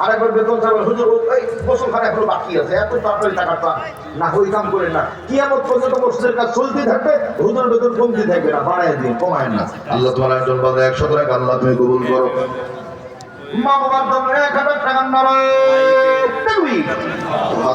আরেকবার বেতন চাবেন হুজুর ওই গোসল এখনও বাকি আছে এত তাড়াতাড়ি টাকাটা না ওই কাম করে না। কিয়ামত পর্যন্ত মসজিদের কাজ চলতে থাকবে হুজুর বেতন কমতে থাকবে না বাড়ায় দিন কমায় না আল্লাহ তোমার একজন বাদে একশো টাকা আল্লাহ তুমি কবুল করো। মা বাবার জন্য এক হাজার টাকা।